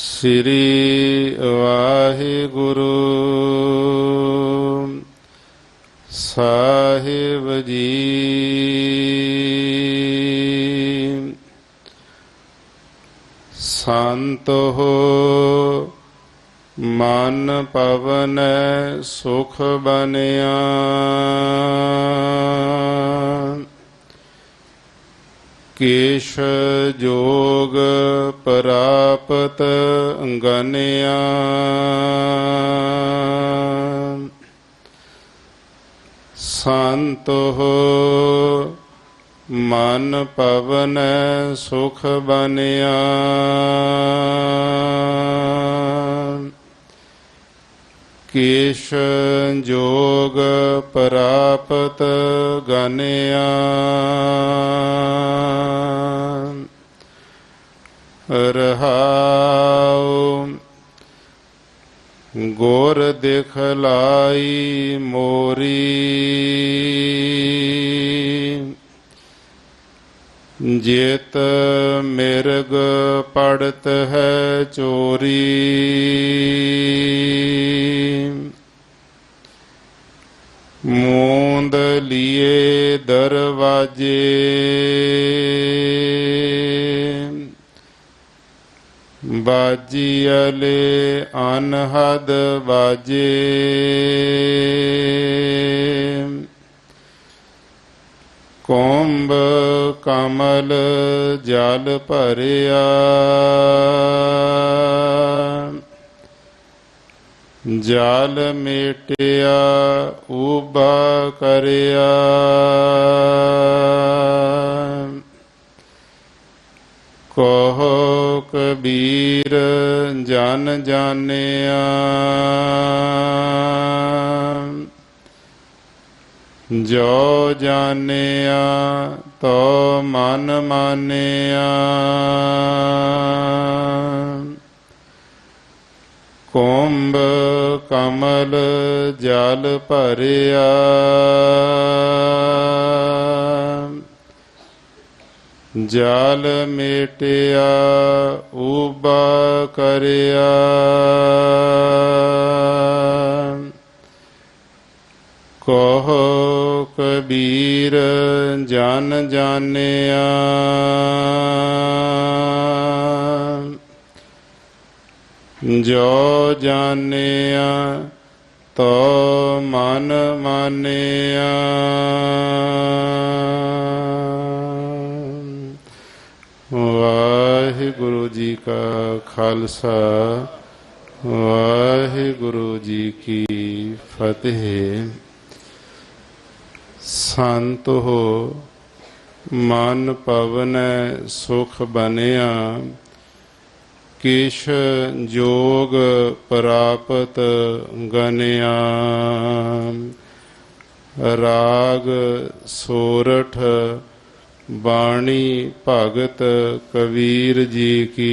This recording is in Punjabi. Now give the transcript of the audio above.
ਸ੍ਰੀ ਵਾਹਿਗੁਰੂ। ਸਾਹਿਬ ਜੀ। ਸੰਤ ਹੋ ਮਨ ਪਵਨ ਸੁਖ ਬਨਿਆ ਕੇਸ਼ ਜੋਗ ਪ੍ਰਾਪਤ ਗਨਿਆ ਸੰਤ ਹੋ ਮਨ ਪਵਨ ਸੁਖ ਬਨਿਆ ਕੇਸ਼ ਜੋਗ ਪ੍ਰਾਪਤ ਗਨਿਆ ਰਹਾਉ। ਗੋਰ ਦਿਖਲਾਈ ਮੋਰੀ। ਜੇਤ ਮਿਰਗ ਪੜਤ ਹੈ ਚੋਰੀ। ਮੂੰਦ ਲੀਏ ਦਰਵਾਜੇ। ਬਾਜੀ ਅਲੇ ਅਨਹਦ ਬਾਜੇ ਕੋੰਬ ਕਮਲ ਜਲ ਭਰਿਆ। ਜਲ ਮੇਟਿਆ ਉਬਾ ਕਰਿਆ ਕਹੋ ਕਬੀਰ ਜਨ ਜਾਣਿਆ। ਜੋ ਜਾਣਿਆ ਤੋ ਮਨ ਮਾਨਿਆ। ਕੁੰਭ ਕਮਲ ਜਲ ਭਰਿਆ। ਜਲ ਮੇਟਿਆ ਉਬਾ ਕਰਿਆ। ਕਹੋ ਕਬੀਰ ਜਨ ਜਾਣਿਆ। ਜੋ ਜਾਣਿਆ ਤੋ ਮਨ ਮਾਨਿਆ। ਵਾਹਿਗੁਰੂ ਜੀ ਕਾ ਖਾਲਸਾ, ਵਾਹਿਗੁਰੂ ਜੀ ਕੀ ਫਤਿਹ। ਸੰਤ ਹੋ, ਮਨ ਪਵਨ ਸੁਖ ਬਨਿਆ ਕਿਛ ਜੋਗ ਪ੍ਰਾਪਤ ਗਨਿਆ। ਰਾਗ ਸੋਰਠ ਬਾਣੀ ਭਗਤ ਕਬੀਰ ਜੀ ਕੀ।